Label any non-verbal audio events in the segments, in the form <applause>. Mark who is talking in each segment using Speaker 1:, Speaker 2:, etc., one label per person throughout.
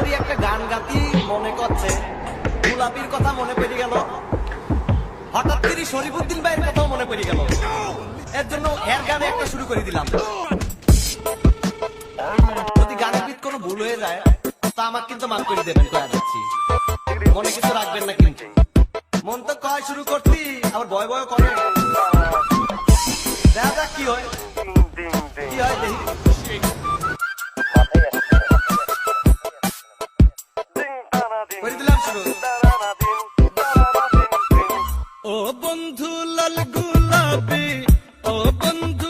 Speaker 1: করি একটা গান গাতি মনে করছে। গোলাপির কথা মনে পড়ে গেল। হঠাৎ করে শরীফুদ্দিন ভাইয়ের কথাও মনে পড়ে গেল। এর জন্য এর গানে একটা শুরু করে দিলাম। যদি গানের ভিত কোনো ভুল হয়ে যায় তা আমাকে কিন্তু মাফ করে দেবেন কয়া যাচ্ছি। মনে কিছু রাখবেন না কিন্তু। মন তো কয় শুরু করতি আবার ভয় ভয় করে। দেখা যাক কি হয়। কি হয় দেখি।
Speaker 2: ও বন্ধু লাল গুলাবি ও বন্ধু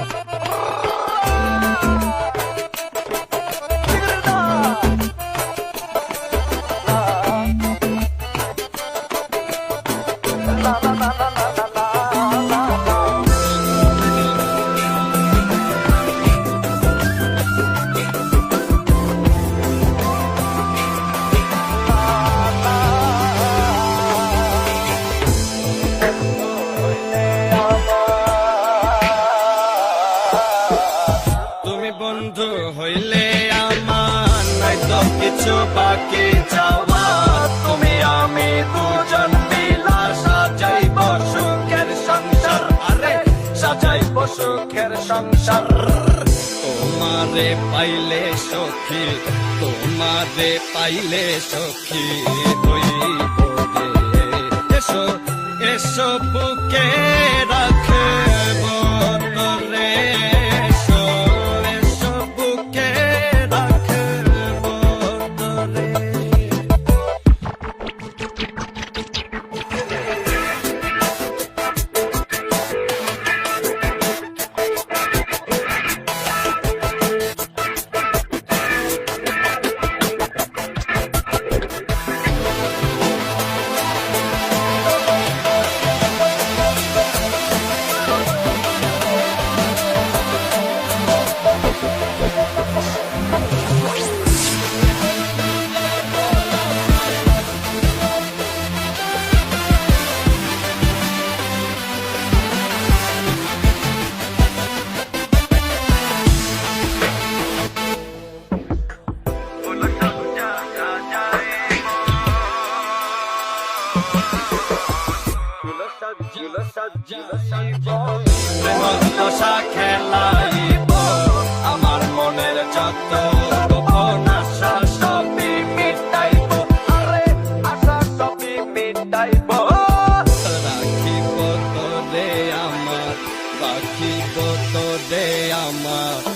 Speaker 2: Oh! <laughs> নাই তো কিছু বাকি যাওয়া। তুমি, আমি দুজন মিলা সাজাইব সুখের সংসার। আরে, সাজাইব সুখের সংসার। তোমারে পাইলে সখী, তোমারে পাইলে সখী হইব এসো এসো বুকে রাখব দশা খেলাইব আমার মনের যত গোপন আশা সবই মিটাইব। আরে আশা সবই মিটাইব। রাখিব তোরে আমার রাখিব আমার।